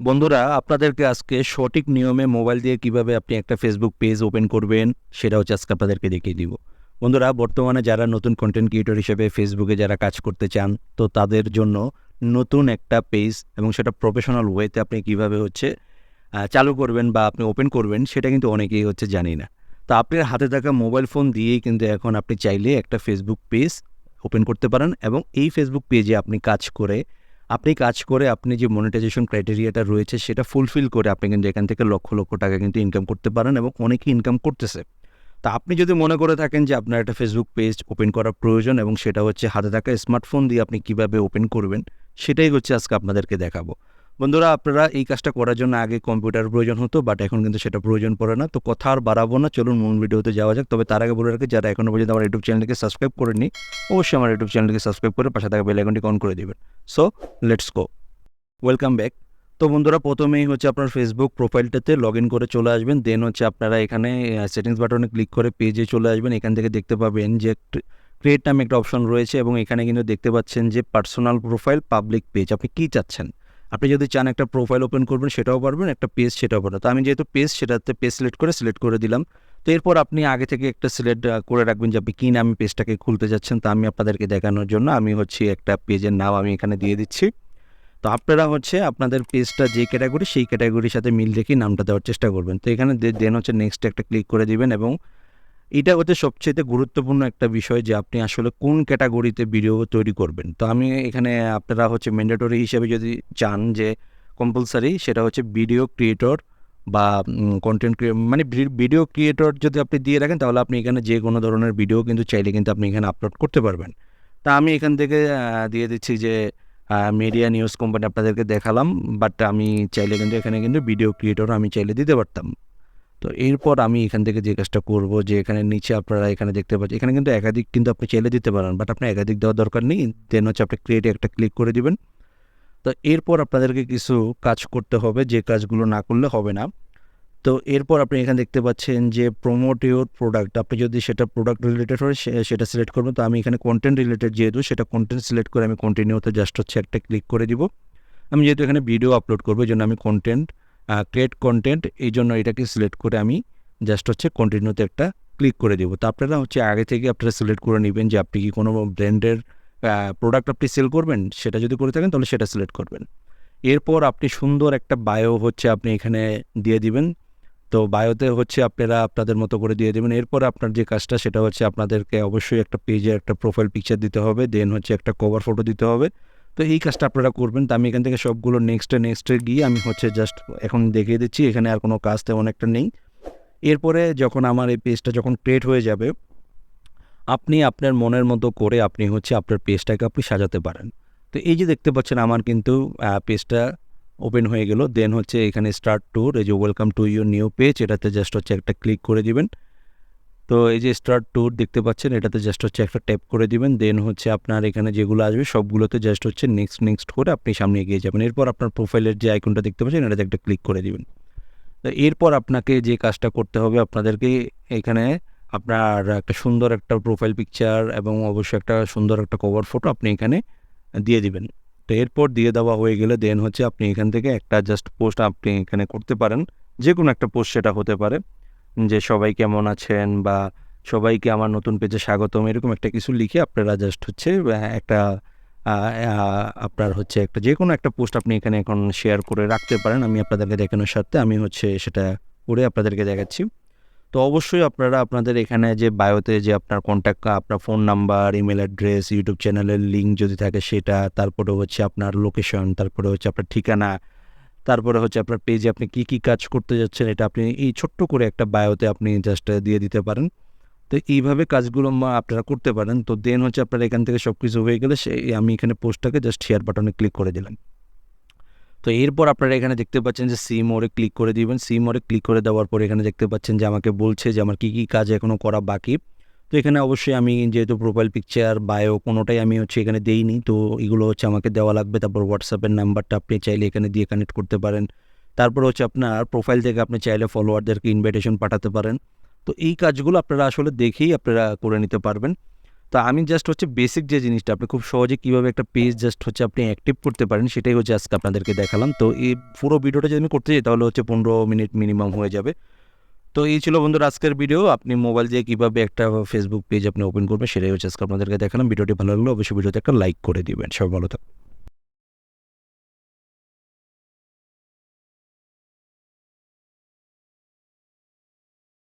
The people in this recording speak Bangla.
বন্ধুরা, আপনাদেরকে আজকে সঠিক নিয়মে মোবাইল দিয়ে কীভাবে আপনি একটা ফেসবুক পেজ ওপেন করবেন, সেটা হচ্ছে আজকে আপনাদেরকে দেখিয়ে দিব। বন্ধুরা, বর্তমানে যারা নতুন কন্টেন্ট ক্রিয়েটর হিসেবে ফেসবুকে যারা কাজ করতে চান, তো তাদের জন্য নতুন একটা পেজ এবং সেটা প্রফেশনাল ওয়েতে আপনি কীভাবে হচ্ছে চালু করবেন বা আপনি ওপেন করবেন, সেটা কিন্তু অনেকেই হচ্ছে জানি না। তো আপনার হাতে থাকা মোবাইল ফোন দিয়েই কিন্তু এখন আপনি চাইলে একটা ফেসবুক পেজ ওপেন করতে পারেন এবং এই ফেসবুক পেজে আপনি কাজ করে আপনি কাজ করে আপনি যে মনিটাইজেশন ক্রাইটেরিয়াটা রয়েছে, সেটা ফুলফিল করে আপনি কিন্তু এখান থেকে লক্ষ লক্ষ টাকা কিন্তু ইনকাম করতে পারেন এবং অনেকেই ইনকাম করতেছে। তা আপনি যদি মনে করে থাকেন যে আপনার একটা ফেসবুক পেজ ওপেন করা প্রয়োজন এবং সেটা হচ্ছে হাতে থাকা স্মার্টফোন দিয়ে আপনি কীভাবে ওপেন করবেন, সেটাই হচ্ছে আজকে আপনাদেরকে দেখাবো। বন্ধুরা, আপনারা এই কাজটা করার জন্য আগে কম্পিউটার প্রয়োজন হতো বাট এখন কিন্তু সেটা প্রয়োজন পড়ে না। তো কথা আর বাড়াবো না, চলুন মূল ভিডিওতে যাওয়া যাক। তবে তার আগে বলে রাখি, যারা এখনও পর্যন্ত আমার ইউটিউব চ্যানেলকে সাবস্ক্রাইব করেনি অবশ্যই আমার ইউটিউব চ্যানেলকে সাবস্ক্রাইব করে পাশে থাকা বেল আইকনটি অন করে দেবেন। So let's go welcome back তো বন্ধুরা, প্রথমেই হচ্ছে আপনার ফেসবুক প্রোফাইলটাতে লগ ইন করে চলে আসবেন। দেন হচ্ছে আপনারা এখানে সেটিংস বাটনে ক্লিক করে পেজে চলে আসবেন। এখান থেকে দেখতে পাবেন যে ক্রিয়েট নামে একটা অপশন রয়েছে এবং এখানে কিন্তু দেখতে পাচ্ছেন যে পার্সোনাল প্রোফাইল পাবলিক পেজ আপনি কী চাচ্ছেন? আপনি যদি চান একটা প্রোফাইল ওপেন করবেন, সেটাও পারবেন, একটা পেজ সেটাও পারবেন। তো আমি যেহেতু পেজ সেটাতে পেজ সিলেক্ট করে সিলেক্ট করে দিলাম। তো এরপর আপনি আগে থেকে একটা সিলেক্ট করে রাখবেন যে আপনি কী নামে পেজটাকে খুলতে যাচ্ছেন, তা আমি আপনাদেরকে দেখানোর জন্য আমি হচ্ছে একটা পেজের নাম আমি এখানে দিয়ে দিচ্ছি। তো আপনারা হচ্ছে আপনাদের পেজটা যে ক্যাটাগরি সেই ক্যাটাগরির সাথে মিল রেখে নামটা দেওয়ার চেষ্টা করবেন। তো এখানে দেন হচ্ছে নেক্সট একটা ক্লিক করে দিবেন এবং এটা হচ্ছে সবচেয়ে গুরুত্বপূর্ণ একটা বিষয় যে আপনি আসলে কোন ক্যাটাগরিতে ভিডিও তৈরি করবেন। তো আমি এখানে আপনারা হচ্ছে ম্যান্ডেটরি হিসেবে যদি চান যে কম্পালসারি সেটা হচ্ছে ভিডিও ক্রিয়েটর বা কন্টেন্ট মানে ভিডিও ক্রিয়েটর যদি আপনি দিয়ে রাখেন, তাহলে আপনি এখানে যে কোনো ধরনের ভিডিও কিন্তু চাইলে কিন্তু আপনি এখানে আপলোড করতে পারবেন। তা আমি এখান থেকে দিয়ে দিচ্ছি যে মিডিয়া নিউজ কোম্পানি আপনাদেরকে দেখালাম বাট আমি চাইলে কিন্তু এখানে কিন্তু ভিডিও ক্রিয়েটর আমি চাইলে দিতে পারতাম। তো এরপর আমি এখান থেকে যে কাজটা করব, যে এখানে নিচে আপনারা এখানে দেখতে পাচ্ছেন, এখানে কিন্তু একাধিক কিন্তু আপনি চাইলে দিতে পারেন বাট আপনার একাধিক দেওয়ার দরকার নেই। দেন হচ্ছে আপনি ক্রিয়েটে একটা ক্লিক করে দিবেন। তো এরপর আপনাদেরকে কিছু কাজ করতে হবে, যে কাজগুলো না করলে হবে না। তো এরপর আপনি এখানে দেখতে পাচ্ছেন যে প্রমোট ইউর প্রোডাক্ট আপনি যদি সেটা প্রোডাক্ট রিলেটেড হয় সেটা সিলেক্ট করবেন। তো আমি এখানে কন্টেন্ট রিলেটেড যেহেতু, সেটা কন্টেন্ট সিলেক্ট করে আমি কন্টিনিউতে জাস্ট হচ্ছে একটা ক্লিক করে দিব। আমি যেহেতু এখানে ভিডিও আপলোড করব, এই জন্য আমি কন্টেন্ট ক্রিয়েট কন্টেন্ট এই জন্য এটাকে সিলেক্ট করে আমি জাস্ট হচ্ছে কন্টিনিউতে একটা ক্লিক করে দেবো। তো আপনারা হচ্ছে আগে থেকে আপনারা সিলেক্ট করে নেবেন যে আপনি কি কোনো ব্র্যান্ডের প্রোডাক্ট আপনি সেল করবেন, সেটা যদি করে থাকেন তাহলে সেটা সিলেক্ট করবেন। এরপর আপনি সুন্দর একটা বায়ো হচ্ছে আপনি এখানে দিয়ে দিবেন। তো বায়োতে হচ্ছে আপনারা আপনাদের মতো করে দিয়ে দেবেন। এরপর আপনার যে কাজটা সেটা হচ্ছে আপনাদেরকে অবশ্যই একটা পেজে একটা প্রোফাইল পিকচার দিতে হবে দেন হচ্ছে একটা কভার ফটো দিতে হবে। তো এই কাজটা আপনারা করবেন। তো আমি এখান থেকে সবগুলো নেক্সটে নেক্সটে গিয়ে আমি হচ্ছে জাস্ট এখন দেখিয়ে দিচ্ছি, এখানে আর কোনো কাজ তেমন একটা নেই। এরপরে যখন আমার এই পেজটা যখন ক্রিয়েট হয়ে যাবে, আপনি আপনার মনের মতো করে আপনি হচ্ছে আপনার পেজটাকে আপনি সাজাতে পারেন। তো এই যে দেখতে পাচ্ছেন আমার কিন্তু পেজটা ওপেন হয়ে গেল। দেন হচ্ছে এখানে স্টার্ট ট্যুর এই যে welcome to your new page এটাতে জাস্ট হচ্ছে একটা ক্লিক করে দিবেন। তো এই যে স্টার্ট ট্যুর দেখতে পাচ্ছেন, এটাতে জাস্ট হচ্ছে একটা ট্যাপ করে দিবেন দেন হচ্ছে আপনার এখানে যেগুলো আসবে, সবগুলোতে জাস্ট হচ্ছে নেক্সট নেক্সট করে আপনি সামনে এগিয়ে যাবেন। এরপর আপনার প্রোফাইলের যে আইকনটা দেখতে পাচ্ছেন, এটাতে একটা ক্লিক করে দিবেন। তো এরপর আপনাকে যে কাজটা করতে হবে, আপনাদেরকে এখানে আপনার একটা সুন্দর একটা প্রোফাইল পিকচার এবং অবশ্যই একটা সুন্দর একটা কভার ফটো আপনি এখানে দিয়ে দিবেন। তো এরপর দিয়ে দেওয়া হয়ে গেলে দেন হচ্ছে আপনি এখান থেকে একটা জাস্ট পোস্ট আপনি এখানে করতে পারেন যে কোনো একটা পোস্ট সেটা হতে পারে। যে সবাই কেমন আছেন বা সবাইকে আমার নতুন পেজে স্বাগতম, এরকম একটা কিছু লিখে আপনারা জাস্ট হচ্ছে একটা আপনার হচ্ছে একটা যে কোনো একটা পোস্ট আপনি এখানে এখন শেয়ার করে রাখতে পারেন। আমি আপনাদেরকে দেখানোর সাথে আমি হচ্ছে সেটা করে আপনাদেরকে দেখাচ্ছি। তো অবশ্যই আপনারা আপনাদের এখানে যে বায়োতে যে আপনার কন্ট্যাক্ট আপনার phone number email address YouTube চ্যানেলের লিঙ্ক যদি থাকে সেটা, তারপরে হচ্ছে আপনার লোকেশন তারপরে হচ্ছে আপনার ঠিকানা তারপরে হচ্ছে আপনার পেজে আপনি কি কি কাজ করতে যাচ্ছেন, এটা আপনি এই ছোট্ট করে একটা বায়োতে আপনি জাস্ট দিয়ে দিতে পারেন। তো এইভাবে কাজগুলো আপনারা করতে পারেন। তো দেন হচ্ছে আপনার এখান থেকে সব কিছু হয়ে গেলে সেই আমি এখানে পোস্টটাকে জাস্ট শেয়ার বাটনে ক্লিক করে দিলাম। তো এরপর আপনারা এখানে দেখতে পাচ্ছেন যে সিম ওরে ক্লিক করে দিবেন। সিম ওরে ক্লিক করে দেওয়ার পর এখানে দেখতে পাচ্ছেন যে আমাকে বলছে যে আমার কী কী কাজ এখনও করা বাকি। তো এখানে অবশ্যই আমি যেহেতু প্রোফাইল পিকচার বায়ো কোনোটাই আমি হচ্ছে এখানে দেইনি, তো এগুলো হচ্ছে আমাকে দেওয়া লাগবে। তারপর হোয়াটসঅ্যাপের নাম্বারটা আপনি চাইলে এখানে দিয়ে কানেক্ট করতে পারেন। তারপর হচ্ছে আপনার প্রোফাইল থেকে আপনি চাইলে ফলোয়ারদেরকে ইনভাইটেশন পাঠাতে পারেন। তো এই কাজগুলো আপনারা আসলে দেখেই আপনারা করে নিতে পারবেন। তো আমি জাস্ট হচ্ছে বেসিক যে জিনিসটা, আপনি খুব সহজে কীভাবে একটা পেজ জাস্ট হচ্ছে আপনি অ্যাক্টিভ করতে পারেন, সেটাই হচ্ছে আজকে আপনাদেরকে দেখালাম। তো এই পুরো ভিডিওটা যদি আমি করতে যাই, তাহলে হচ্ছে পনেরো মিনিট মিনিমাম হয়ে যাবে। তো এই ছিল বন্ধুরা আজকের ভিডিও আপনি মোবাইল দিয়ে কীভাবে একটা ফেসবুক পেজ আপনি ওপেন করবেন সেটাই হচ্ছে আজকে আপনাদেরকে দেখালাম। ভিডিওটি ভালো লাগল অবশ্যই ভিডিওতে একটা লাইক করে দিবেন। সবাই ভালো থাকুন